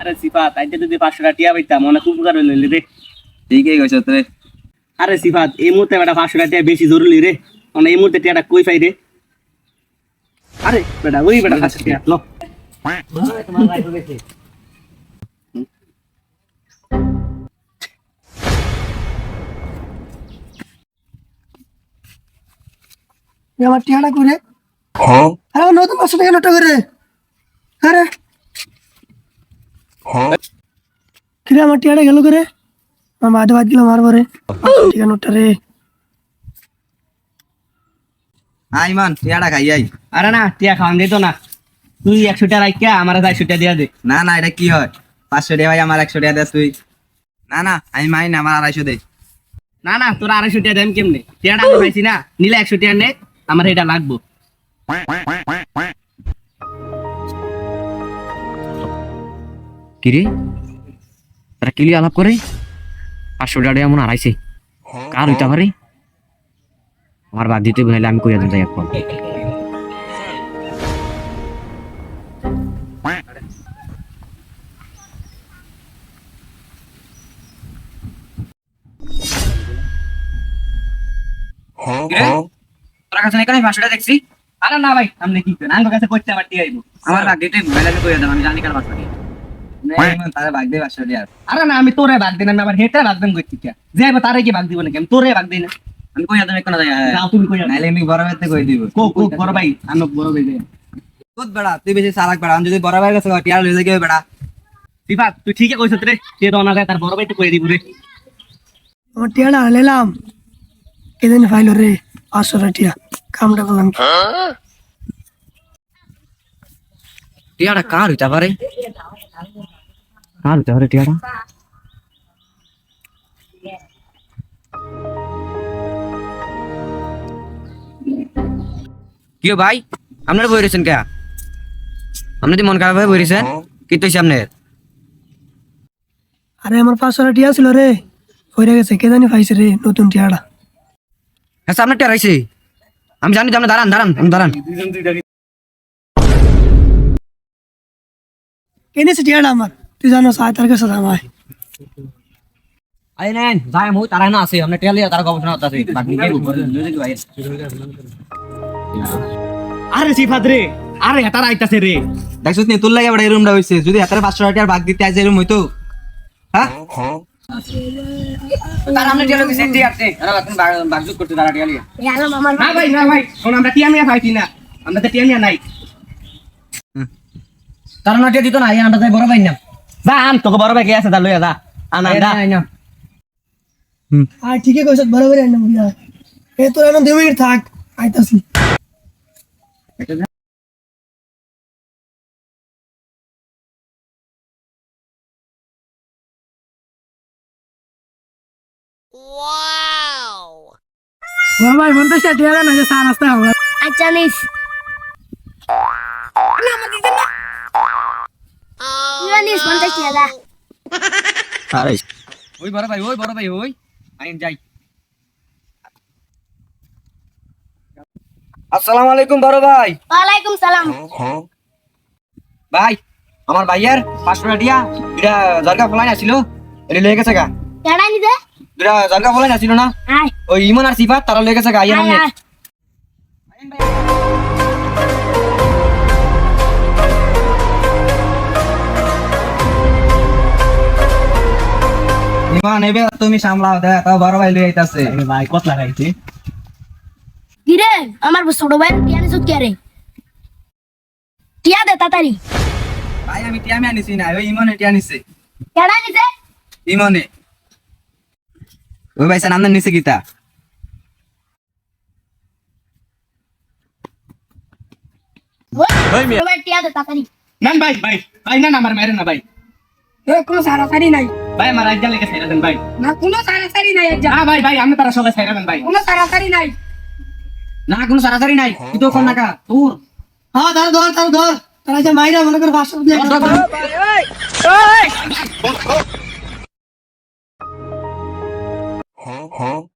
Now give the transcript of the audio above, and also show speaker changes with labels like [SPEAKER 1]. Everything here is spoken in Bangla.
[SPEAKER 1] আরে সিফাত আইতে যদি পাঁচশো টাকা টিয়া পাইতাম অনেক উপকার হইল রে।
[SPEAKER 2] ঠিকই কইছ রে
[SPEAKER 1] আরে সিফাত এই মুহূর্তে বেটা পাঁচশো টাকা টিয়া বেশি জরুরি রে। মানে এই মুহূর্তে টিয়াটা কই পাই রে? আরে বেটা ওই বেটা পাঁচশো টিয়া লো।
[SPEAKER 3] এ আমার টিয়াটা করে আরে আমার নতুন পাঁচশো টাকা নোটটা করে। আরে কিরে আমার টিয়াটা গেল করে আমার বাদে টিকা নোটটা রে।
[SPEAKER 2] আই মান টিয়াটা খাই আই
[SPEAKER 1] আরে না টিয়া খাওয়ান দিত না। তুই একশো টাকা রাখিয়া আমার চারশো টাকা দিয়া দে।
[SPEAKER 2] না না এটা কি হয়? পাঁচশো টাকা ভাই আমার একশো টাকা দেস তুই। না না আমি মাই না আমার আড়াইশো দে।
[SPEAKER 1] না না তোর আড়াইশো টাকা দেন কেমনে? টিয়াটা আমি পাইছি না নিলে একশো টাকা নে। আমার এটা লাগবো।
[SPEAKER 4] কিরে? তারা কিলি আলাপ করে? পাঁচশো টাকা এমন আড়াইছে কার হইতে পারে? আমার বাদ দিতে নাহলে আমি কইয়া দিন যাই এখন
[SPEAKER 2] তোর কাছে এখানে পাঁচশো দেখছি।
[SPEAKER 1] আরে না ভাই আপনি কি করেন আমার কাছে করতে আমার টিয়া আইবো
[SPEAKER 2] আমার ভাগ দিতে মোবাইল আমি কইয়া দাম আমি জানি কার ভাগ দে
[SPEAKER 1] আরে না আমি তোরে ভাগ দিন আমি আবার হেটা ভাগ দেন করছি তারে কি ভাগ দিব নাকি? আমি তোরে ভাগ দিই না।
[SPEAKER 2] আমি কইয়া দাম কোনো জায়গা
[SPEAKER 1] যাও তুমি কই
[SPEAKER 2] নাইলে আমি বড় ভাইতে কই দিব?
[SPEAKER 1] কো কো বড় ভাই আমি বড় ভাই দে
[SPEAKER 2] খুদ বেড়া তুই বেশি চালাক বেড়া। আমি যদি বড় ভাই কাছে টিয়া লই যাই বেড়া?
[SPEAKER 1] তুই ঠিকই কইছিস রে সে তো অনাগায় তার বড় ভাইতে কই দিব রে।
[SPEAKER 3] আমার টিয়াটা হারাইলাম কেদিন ফাইল রে। পাঁচশো টিয়া কামটা করলাম। কি?
[SPEAKER 4] টিয়াটা কার হইতে পারে? কার হইতে পারে টিয়াটা?
[SPEAKER 2] কিও ভাই আপনারা বই রয়েছেন কে? আপনি কি মন খারাপ হয়ে বই রয়েছেন কি তো সামনে
[SPEAKER 3] আরে আমার পাঁচশো টিয়া ছিল রে হয়ে গেছে কে জানি পাইছে রে নতুন টিয়াটা।
[SPEAKER 2] হ্যাঁ সামনে টেরাইছে আমি জানি আপনি দাঁড়ান দাঁড়ান আপনি দাঁড়ান।
[SPEAKER 3] কে নিয়েছে টিয়াটা আমার? তুই জানো সায় তার কাছে
[SPEAKER 4] নেন যাই মু তারা না আছে আমরা টিয়া লিয়া তারা গবেষণা আছে। বাকি
[SPEAKER 1] আরে সিফাত রে আরে হেটার আইতাছে রে।
[SPEAKER 2] দেখছিস নি তোর লাগে বড় এই রুমটা হইছে। যদি হাতের 500 টাকার ভাগ দিতে আজ এই রুম হইতো। হ্যাঁ? তার আমরা আরে করতে
[SPEAKER 1] না ভাই না ভাই শোন আমরা টিয়া মিয়া পাইছি না আমরা তো টিয়া মিয়া নাই।
[SPEAKER 4] তারা না টিয়া দিত না এই আমরা যাই বড় ভাই না।
[SPEAKER 1] যা আন তোকে বড় ভাই কে আছে তা লইয়া যা। আনা দা
[SPEAKER 3] আর ঠিকই কইছ বরাবর আইনা বুঝা এ দুই থাক আইতাছি। বড় ভাই পঞ্চাশ টাকা টিয়া না যে চা নাস্তা হবে
[SPEAKER 5] আচ্ছা নিস তুইও নিস পঞ্চাশ টাকা দা।
[SPEAKER 4] আরে
[SPEAKER 2] ওই বড় ভাই ওই বড় ভাই ওই আইন যাই আসসালামু আলাইকুম বড় ভাই
[SPEAKER 5] ওয়ালাইকুম সালাম
[SPEAKER 2] ভাই আমার ভাইয়ের 500 টাকা দিয়া এটা জারগা ফলাই আছিল এটা লয়ে গেছে গা
[SPEAKER 5] কেডা নিতে
[SPEAKER 2] এটা জারগা ফলাই আছিল না? ওই ইমন আর সিফাত তারা লয়ে গেছে গা আইয়া
[SPEAKER 5] আয়
[SPEAKER 2] নামনে
[SPEAKER 5] আয়।
[SPEAKER 2] ইমান এবে তুমি সামলাও দে তাও বড় ভাই লয়ে আইতাছে।
[SPEAKER 1] ভাই কত লাগাইছে
[SPEAKER 5] কিরে আমার ছোট ভাই টিয়া নিছ কে রে টিয়া দে তাড়াতাড়ি।
[SPEAKER 2] ভাই আমি টিয়া মিয়া নিছি না ওই ইমনে টিয়া নিছে।
[SPEAKER 5] কেডা নিতে
[SPEAKER 2] ইমনে। ওই ভাই সান আমনে নিছে গীতা
[SPEAKER 1] না ভাই ভাই ভাই না আমার মেরে না ভাই।
[SPEAKER 3] এ কোনো সারাসারি নাই।
[SPEAKER 1] ভাই আমার রাজ্য লেগে ছাইরা দেন ভাই।
[SPEAKER 3] না কোনো সারাসারি নাই একজন
[SPEAKER 1] না ভাই ভাই আমি তারা সবাই ছাইরা দেন ভাই।
[SPEAKER 3] কোনো সারাসারি নাই।
[SPEAKER 2] না কোনো সারাসারি নাই। তুই তো কোন নাকা তোর
[SPEAKER 3] হ্যাঁ ধর ধর ধর ধর। তারা যে মাইরা মনে করে দিয়ে Hán